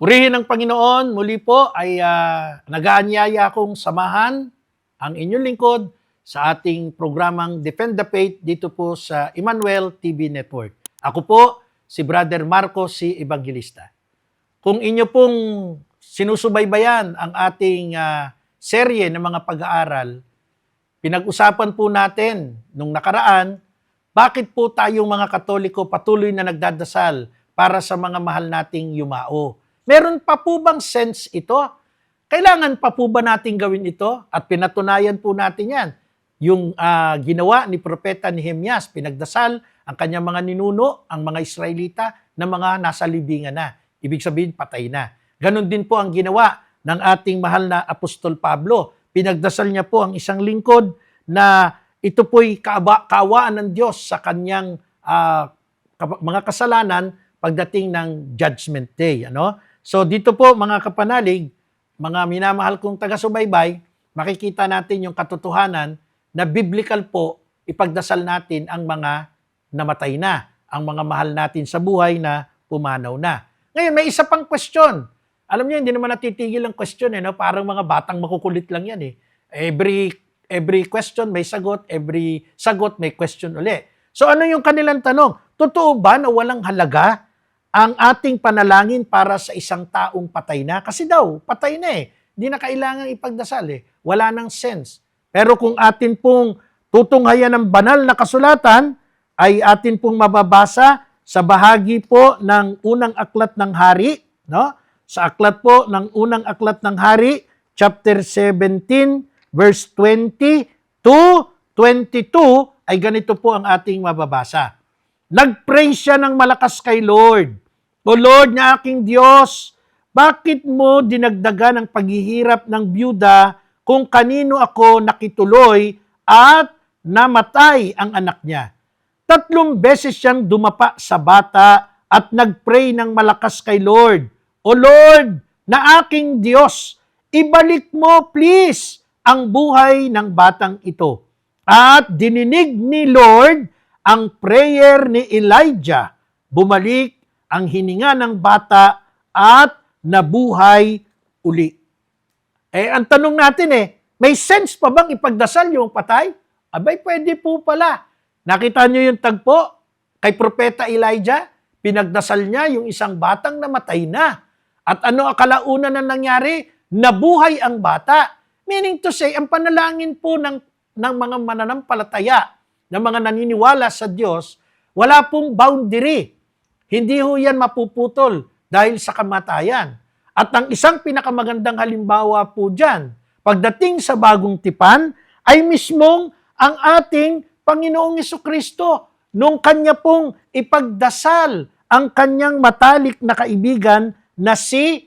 Purihin ng Panginoon, muli po ay uh, nag-aanyaya akong samahan ang inyong lingkod sa ating programang Defend the Faith dito po sa Emmanuel TV Network. Ako po, si Brother Marco si Evangelista. Kung inyo pong sinusubaybayan ang ating uh, serye ng mga pag-aaral, pinag-usapan po natin nung nakaraan, bakit po tayong mga Katoliko patuloy na nagdadasal para sa mga mahal nating yumao? Meron pa po bang sense ito? Kailangan pa po ba natin gawin ito? At pinatunayan po natin yan. Yung uh, ginawa ni Propeta Nehemias, pinagdasal ang kanyang mga ninuno, ang mga Israelita, na mga nasa libingan na. Ibig sabihin, patay na. Ganon din po ang ginawa ng ating mahal na Apostol Pablo. Pinagdasal niya po ang isang lingkod na ito po'y kaaba, kaawaan ng Diyos sa kanyang uh, mga kasalanan pagdating ng Judgment Day. Ano? So dito po mga kapanalig, mga minamahal kong taga-subaybay, makikita natin yung katotohanan na biblical po ipagdasal natin ang mga namatay na, ang mga mahal natin sa buhay na pumanaw na. Ngayon, may isa pang question. Alam niyo, hindi naman natitigil ang question eh, no? parang mga batang makukulit lang yan eh. Every, every question may sagot, every sagot may question uli. So ano yung kanilang tanong? Totoo ba na walang halaga ang ating panalangin para sa isang taong patay na. Kasi daw, patay na eh. Hindi na kailangan ipagdasal eh. Wala nang sense. Pero kung atin pong tutunghayan ng banal na kasulatan, ay atin pong mababasa sa bahagi po ng unang aklat ng hari, no? Sa aklat po ng unang aklat ng hari, chapter 17, verse 20 to 22, ay ganito po ang ating mababasa. Nag-pray siya ng malakas kay Lord. O Lord na aking Diyos, bakit mo dinagdagan ang paghihirap ng byuda kung kanino ako nakituloy at namatay ang anak niya? Tatlong beses siyang dumapa sa bata at nagpray ng malakas kay Lord. O Lord na aking Diyos, ibalik mo please ang buhay ng batang ito. At dininig ni Lord ang prayer ni Elijah. Bumalik ang hininga ng bata at nabuhay uli. Eh, ang tanong natin eh, may sense pa bang ipagdasal yung patay? Abay, pwede po pala. Nakita niyo yung tagpo kay Propeta Elijah? Pinagdasal niya yung isang batang namatay na. At ano akalauna na nangyari? Nabuhay ang bata. Meaning to say, ang panalangin po ng ng mga mananampalataya, ng mga naniniwala sa Diyos, wala pong boundary. Hindi ho yan mapuputol dahil sa kamatayan. At ang isang pinakamagandang halimbawa po dyan, pagdating sa bagong tipan, ay mismong ang ating Panginoong Kristo nung kanya pong ipagdasal ang kanyang matalik na kaibigan na si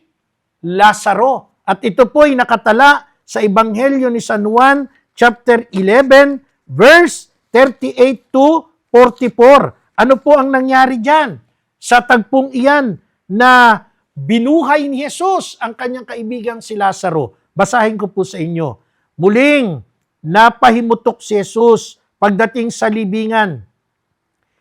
Lazaro. At ito po ay nakatala sa Ebanghelyo ni San Juan chapter 11, verse 38 to 44. Ano po ang nangyari diyan? Sa tagpong iyan na binuhay ni Jesus ang kanyang kaibigang si Lazaro. Basahin ko po sa inyo. Muling napahimutok si Jesus pagdating sa libingan.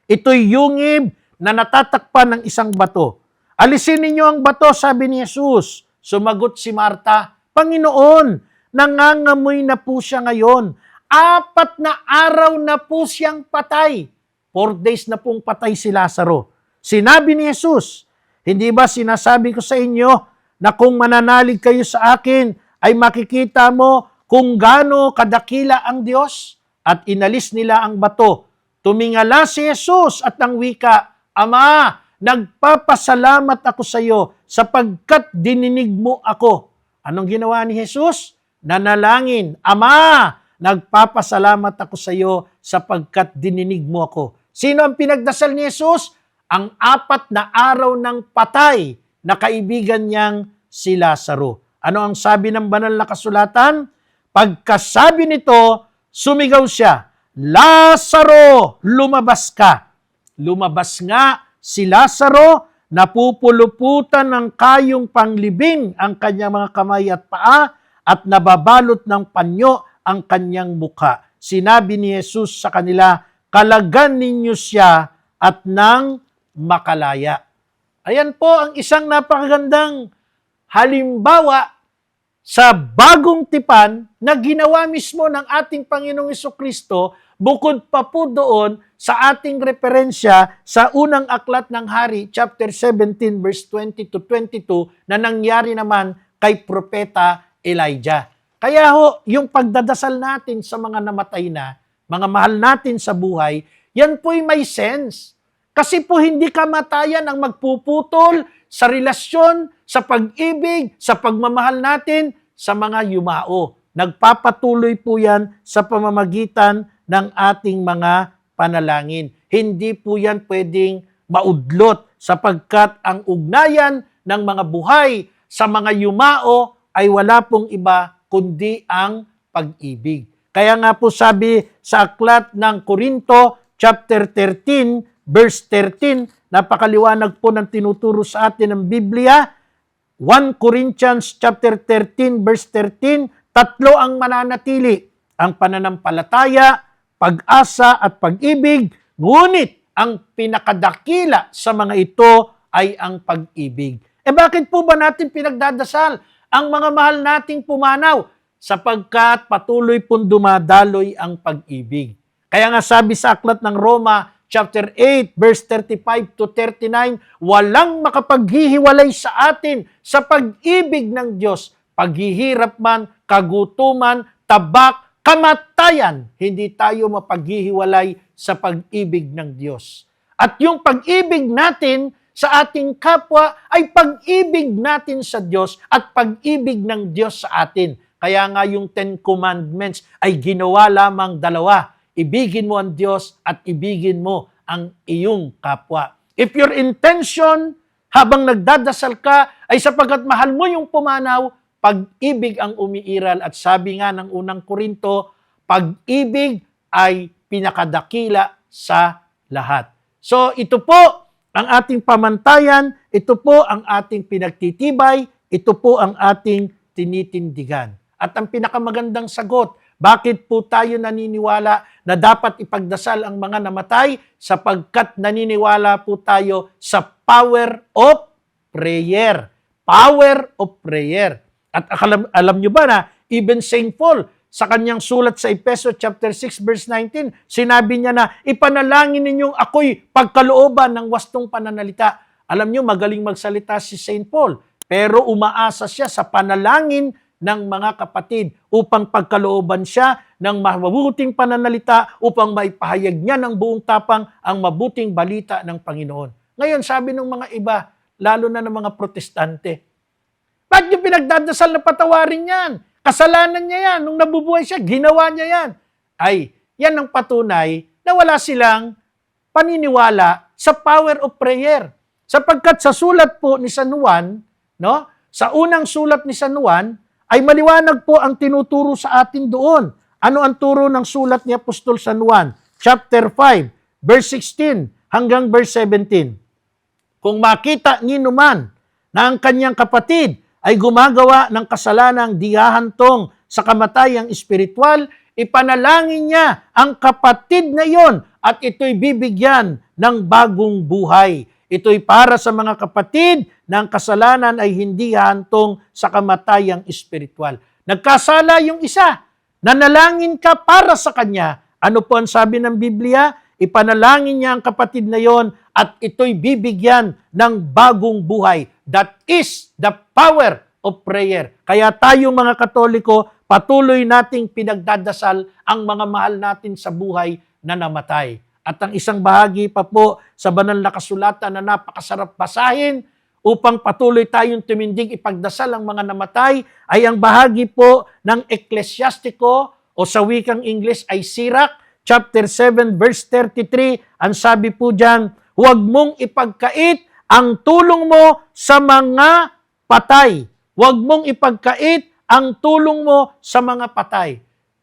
Ito'y yungib na natatakpan ng isang bato. Alisin ninyo ang bato, sabi ni Jesus. Sumagot si Marta, Panginoon, nangangamoy na po siya ngayon. Apat na araw na po siyang patay. Four days na pong patay si Lazaro. Sinabi ni Jesus, hindi ba sinasabi ko sa inyo na kung mananalig kayo sa akin, ay makikita mo kung gaano kadakila ang Diyos? At inalis nila ang bato. Tumingala si Jesus at ang wika, Ama, nagpapasalamat ako sa iyo sapagkat dininig mo ako. Anong ginawa ni Jesus? nanalangin, Ama, nagpapasalamat ako sa iyo sapagkat dininig mo ako. Sino ang pinagdasal ni Jesus? Ang apat na araw ng patay na kaibigan niyang si Lazaro. Ano ang sabi ng banal na kasulatan? Pagkasabi nito, sumigaw siya, Lazaro, lumabas ka. Lumabas nga si Lazaro, napupuluputan ng kayong panglibing ang kanyang mga kamay at paa at nababalot ng panyo ang kanyang mukha. Sinabi ni Jesus sa kanila, kalagan ninyo siya at nang makalaya. Ayan po ang isang napakagandang halimbawa sa bagong tipan na ginawa mismo ng ating Panginoong Kristo bukod pa po doon sa ating referensya sa unang aklat ng hari, chapter 17, verse 20 to 22, na nangyari naman kay Propeta Elijah. Kaya ho, yung pagdadasal natin sa mga namatay na, mga mahal natin sa buhay, yan po'y may sense. Kasi po hindi kamatayan ang magpuputol sa relasyon, sa pag-ibig, sa pagmamahal natin sa mga yumao. Nagpapatuloy po yan sa pamamagitan ng ating mga panalangin. Hindi po yan pwedeng maudlot sapagkat ang ugnayan ng mga buhay sa mga yumao ay wala pong iba kundi ang pag-ibig. Kaya nga po sabi sa aklat ng Korinto chapter 13 verse 13, napakaliwanag po ng tinuturo sa atin ng Biblia. 1 Corinthians chapter 13 verse 13, tatlo ang mananatili, ang pananampalataya, pag-asa at pag-ibig, ngunit ang pinakadakila sa mga ito ay ang pag-ibig. Eh bakit po ba natin pinagdadasal ang mga mahal nating pumanaw? Sapagkat patuloy pong dumadaloy ang pag-ibig. Kaya nga sabi sa aklat ng Roma chapter 8 verse 35 to 39, walang makapaghihiwalay sa atin sa pag-ibig ng Diyos. Paghihirap man, kagutuman, tabak, kamatayan, hindi tayo mapaghihiwalay sa pag-ibig ng Diyos. At yung pag-ibig natin sa ating kapwa ay pag-ibig natin sa Diyos at pag-ibig ng Diyos sa atin. Kaya nga yung Ten Commandments ay ginawa lamang dalawa. Ibigin mo ang Diyos at ibigin mo ang iyong kapwa. If your intention habang nagdadasal ka ay sapagkat mahal mo yung pumanaw, pag-ibig ang umiiral at sabi nga ng unang Korinto, pag-ibig ay pinakadakila sa lahat. So ito po ang ating pamantayan, ito po ang ating pinagtitibay, ito po ang ating tinitindigan. At ang pinakamagandang sagot, bakit po tayo naniniwala na dapat ipagdasal ang mga namatay? Sapagkat naniniwala po tayo sa power of prayer. Power of prayer. At alam, alam nyo ba na even St. Paul, sa kanyang sulat sa Epeso chapter 6 verse 19, sinabi niya na ipanalangin ninyong ako'y pagkalooban ng wastong pananalita. Alam nyo, magaling magsalita si St. Paul, pero umaasa siya sa panalangin ng mga kapatid upang pagkalooban siya ng mabuting pananalita upang maipahayag niya ng buong tapang ang mabuting balita ng Panginoon. Ngayon, sabi ng mga iba, lalo na ng mga protestante, Ba't niyo pinagdadasal na patawarin yan? Kasalanan niya yan. Nung nabubuhay siya, ginawa niya yan. Ay, yan ang patunay na wala silang paniniwala sa power of prayer. Sapagkat sa sulat po ni San Juan, no? Sa unang sulat ni San Juan, ay maliwanag po ang tinuturo sa atin doon. Ano ang turo ng sulat ni Apostol San Juan? Chapter 5, verse 16 hanggang verse 17. Kung makita ni numan na ang kanyang kapatid ay gumagawa ng kasalanang dihahantong sa kamatayang espiritual, ipanalangin niya ang kapatid na iyon at ito'y bibigyan ng bagong buhay. Ito'y para sa mga kapatid na ang kasalanan ay hindi hantong sa kamatayang espiritual. Nagkasala yung isa, nanalangin ka para sa kanya. Ano po ang sabi ng Biblia? Ipanalangin niya ang kapatid na yon at ito'y bibigyan ng bagong buhay. That is the power of prayer. Kaya tayo mga Katoliko, patuloy nating pinagdadasal ang mga mahal natin sa buhay na namatay. At ang isang bahagi pa po sa banal na kasulatan na napakasarap basahin upang patuloy tayong tumindig ipagdasal ang mga namatay ay ang bahagi po ng Eklesiastiko o sa wikang English ay Sirach chapter 7 verse 33. Ang sabi po diyan, huwag mong ipagkait ang tulong mo sa mga patay. Huwag mong ipagkait ang tulong mo sa mga patay.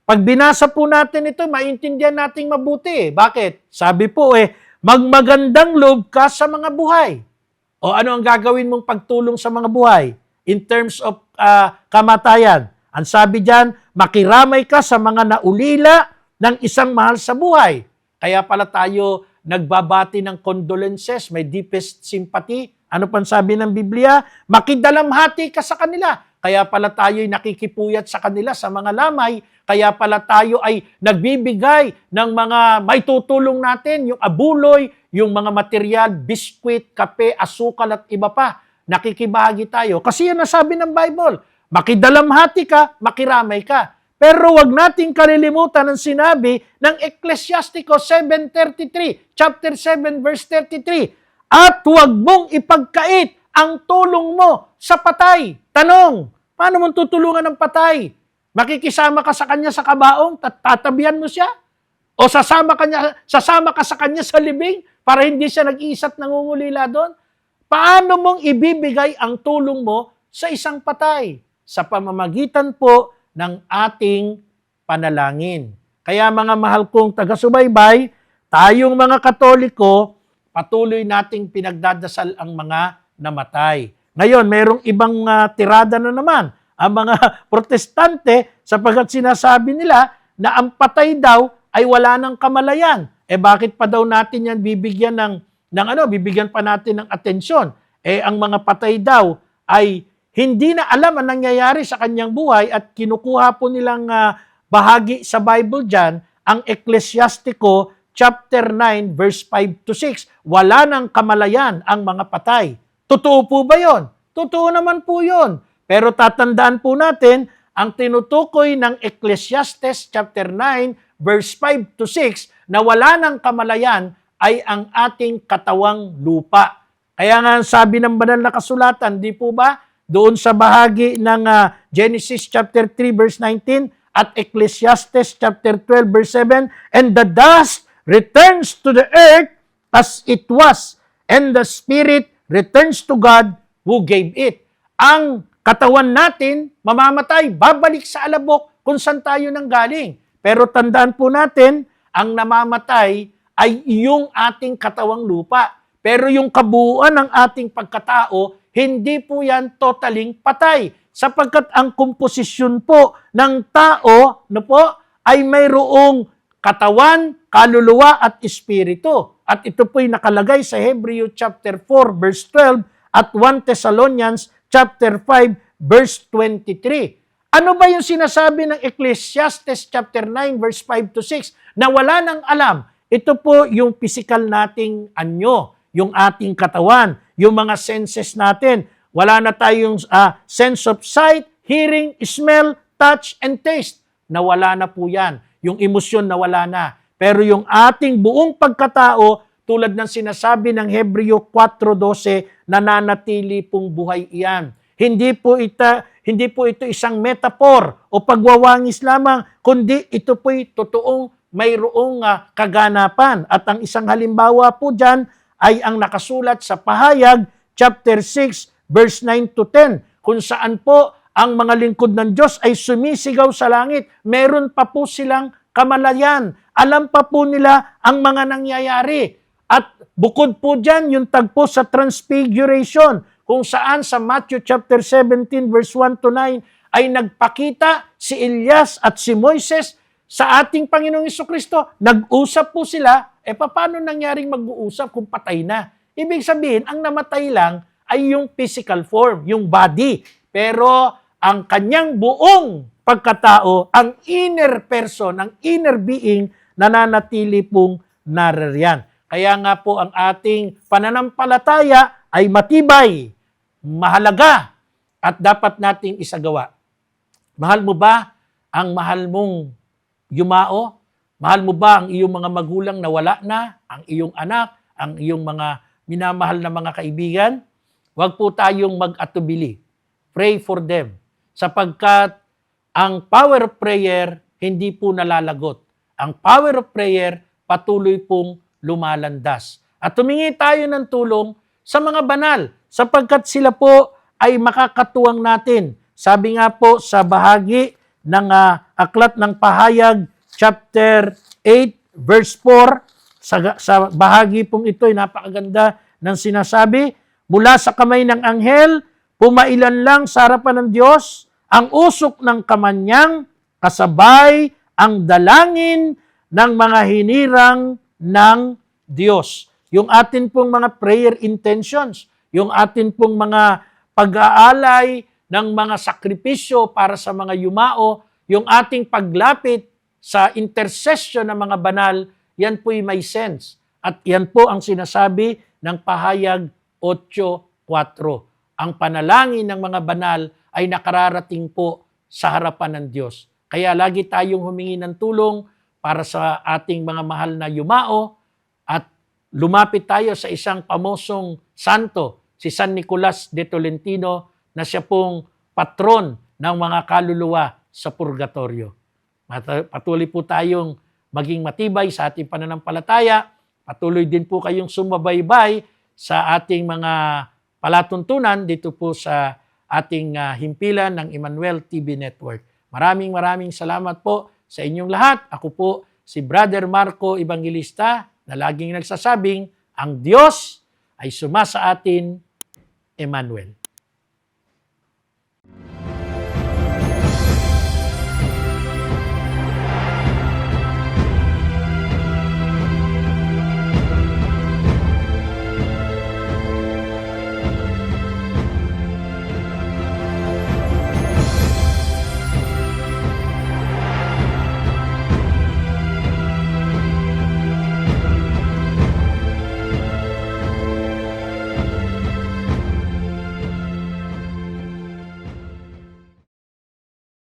Pag binasa po natin ito, maintindihan nating mabuti. Eh. Bakit? Sabi po eh, magmagandang loob ka sa mga buhay. O ano ang gagawin mong pagtulong sa mga buhay? In terms of uh, kamatayan. Ang sabi diyan, makiramay ka sa mga naulila ng isang mahal sa buhay. Kaya pala tayo nagbabati ng condolences, may deepest sympathy Ano pang sabi ng Biblia? Makidalamhati ka sa kanila. Kaya pala tayo'y nakikipuyat sa kanila sa mga lamay. Kaya pala tayo ay nagbibigay ng mga may tutulong natin, yung abuloy, yung mga material, biskwit, kape, asukal at iba pa. Nakikibahagi tayo. Kasi yan ang sabi ng Bible. Makidalamhati ka, makiramay ka. Pero wag nating kalilimutan ang sinabi ng Ecclesiastico 7.33, chapter 7, verse 33. At huwag mong ipagkait ang tulong mo sa patay. Tanong, paano mo tutulungan ng patay? Makikisama ka sa kanya sa kabaong, tat- tatabihan mo siya? O sasama, kanya, sasama ka sa kanya sa libing para hindi siya nag-iisat nangungulila doon? Paano mong ibibigay ang tulong mo sa isang patay? Sa pamamagitan po ng ating panalangin. Kaya mga mahal kong taga-subaybay, tayong mga Katoliko, patuloy nating pinagdadasal ang mga namatay. Ngayon, merong ibang ah, tirada na naman ang mga protestante sapagkat sinasabi nila na ang patay daw ay wala ng kamalayan. Eh bakit pa daw natin yan bibigyan ng, ng ano, bibigyan pa natin ng atensyon? Eh ang mga patay daw ay hindi na alam ang nangyayari sa kanyang buhay at kinukuha po nilang ah, bahagi sa Bible dyan, ang Ecclesiastico chapter 9 verse 5 to 6. Wala ng kamalayan ang mga patay. Totoo po ba yon? Totoo naman po yon. Pero tatandaan po natin, ang tinutukoy ng Ecclesiastes chapter 9 verse 5 to 6 na wala ng kamalayan ay ang ating katawang lupa. Kaya nga sabi ng banal na kasulatan, di po ba? Doon sa bahagi ng ah, Genesis chapter 3 verse 19 at Ecclesiastes chapter 12 verse 7, and the dust returns to the earth as it was, and the spirit returns to God who gave it. Ang katawan natin mamamatay, babalik sa alabok kung saan tayo nang galing. Pero tandaan po natin, ang namamatay ay yung ating katawang lupa. Pero yung kabuuan ng ating pagkatao, hindi po yan totaling patay. Sapagkat ang komposisyon po ng tao no po, ay mayroong katawan, kaluluwa at espiritu. At ito po'y nakalagay sa Hebreo chapter 4 verse 12 at 1 Thessalonians chapter 5 verse 23. Ano ba yung sinasabi ng Ecclesiastes chapter 9 verse 5 to 6 na wala nang alam? Ito po yung physical nating anyo, yung ating katawan, yung mga senses natin. Wala na tayong ah, sense of sight, hearing, smell, touch, and taste. Nawala na po yan. Yung emosyon nawala na. Pero yung ating buong pagkatao, tulad ng sinasabi ng Hebreo 4.12, nananatili pong buhay iyan. Hindi po ita, hindi po ito isang metaphor o pagwawangis lamang, kundi ito po'y totoong mayroong ah, kaganapan. At ang isang halimbawa po dyan ay ang nakasulat sa Pahayag chapter 6 verse 9 to 10 kung saan po ang mga lingkod ng Diyos ay sumisigaw sa langit. Meron pa po silang kamalayan. Alam pa po nila ang mga nangyayari. At bukod po dyan, yung tagpo sa transfiguration, kung saan sa Matthew chapter 17 verse 1 to 9 ay nagpakita si Elias at si Moises sa ating Panginoong Kristo. Nag-usap po sila, eh paano nangyaring mag-uusap kung patay na? Ibig sabihin, ang namatay lang ay yung physical form, yung body. Pero ang kanyang buong pagkatao, ang inner person, ang inner being, nananatili pong naririyan. Kaya nga po ang ating pananampalataya ay matibay, mahalaga, at dapat nating isagawa. Mahal mo ba ang mahal mong yumao? Mahal mo ba ang iyong mga magulang na wala na? Ang iyong anak? Ang iyong mga minamahal na mga kaibigan? Huwag po tayong mag-atubili. Pray for them. Sapagkat ang power of prayer hindi po nalalagot. Ang power of prayer patuloy pong lumalandas. At tumingi tayo ng tulong sa mga banal sapagkat sila po ay makakatuwang natin. Sabi nga po sa bahagi ng ah, Aklat ng Pahayag chapter 8 verse 4 sa, sa bahagi pong ito ay napakaganda ng sinasabi mula sa kamay ng anghel pumailan lang sa harapan ng Diyos ang usok ng kamanyang kasabay ang dalangin ng mga hinirang ng Diyos. Yung atin pong mga prayer intentions, yung atin pong mga pag-aalay ng mga sakripisyo para sa mga yumao, yung ating paglapit sa intercession ng mga banal, yan po'y may sense. At yan po ang sinasabi ng pahayag 8.4. Ang panalangin ng mga banal ay nakararating po sa harapan ng Diyos. Kaya lagi tayong humingi ng tulong para sa ating mga mahal na yumao at lumapit tayo sa isang pamosong santo, si San Nicolas de Tolentino, na siya pong patron ng mga kaluluwa sa purgatorio. Patuloy po tayong maging matibay sa ating pananampalataya. Patuloy din po kayong sumabaybay sa ating mga palatuntunan dito po sa ating ah, himpilan ng Emmanuel TV Network. Maraming maraming salamat po sa inyong lahat. Ako po si Brother Marco Evangelista na laging nagsasabing, ang Diyos ay suma sa atin, Emmanuel.